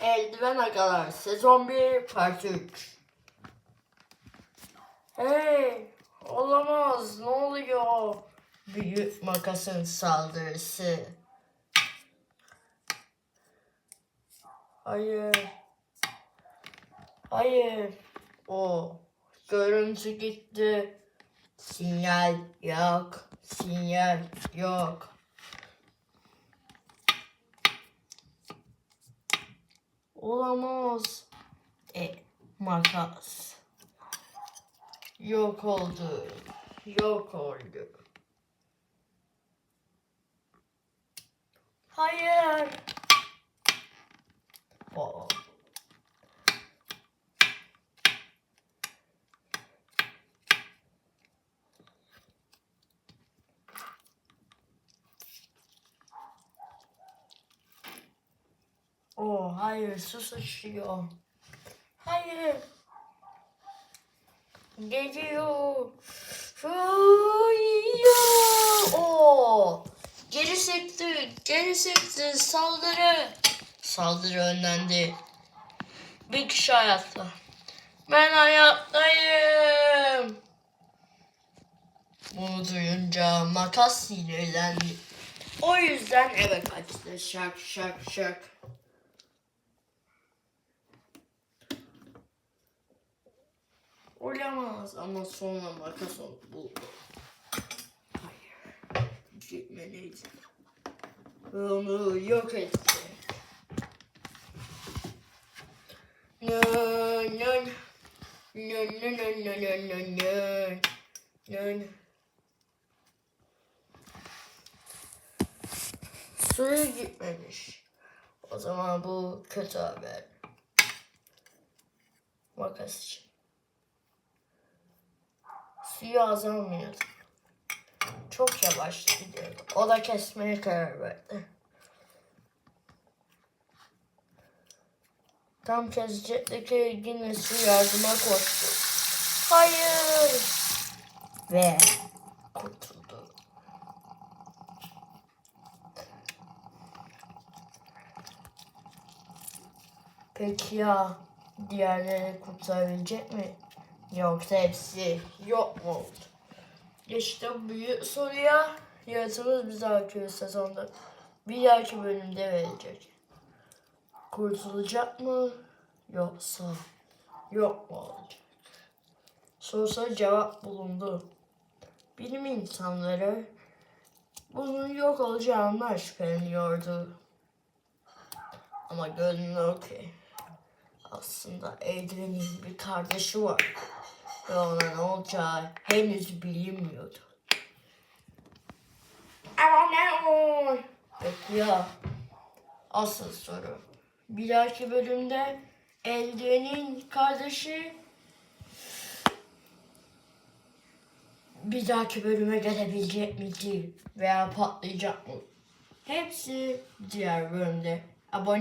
Eldiven Agalar Sezon 1 Part 3 Hey! Olamaz! Ne oluyor? Büyük makasın saldırısı. Hayır. Hayır. O. Görüntü gitti. Sinyal yok. Sinyal yok. Olamaz. E, makas. Yok oldu. Yok oldu. Hayır. O. Oh hayır su sıçrıyor. Hayır. Geliyor. Hayır. Oh. Geri sekti. Geri sekti. Saldırı. Saldırı önlendi. Bir kişi hayatta. Ben hayattayım. Bunu duyunca makas sinirlendi. O yüzden eve kaçtı. Şak şak şak. Olamaz ama sonra makas olup buldu. Hayır. Gitmeliydi. Onu yok etti. Nön nön. Nön nön nön nön nön nön. Nön. Suya gitmemiş. O zaman bu kötü haber. Makas için. Suyu azalmıyordu. Çok yavaş gidiyordu. O da kesmeye karar verdi. Tam kesecekteki yine su yardıma koştu. Hayır! Ve kurtuldu. Peki ya diğerleri kurtarabilecek mi? Yoksa hepsi yok mu oldu? İşte büyük soruya yaratımız bir dahaki sezonda bir dahaki bölümde verecek. Kurtulacak mı yoksa yok mu olacak? Sorusa cevap bulundu. Bilim insanları bunun yok olacağından şüpheleniyordu. Ama görünüyor ki aslında Adrian'in bir kardeşi var. Ve ona ne olacağı henüz bilinmiyordu. Ama ne o? Peki ya asıl soru. Bir dahaki bölümde Adrian'in kardeşi bir dahaki bölüme gelebilecek miydi veya patlayacak mı? Hepsi diğer bölümde. Abone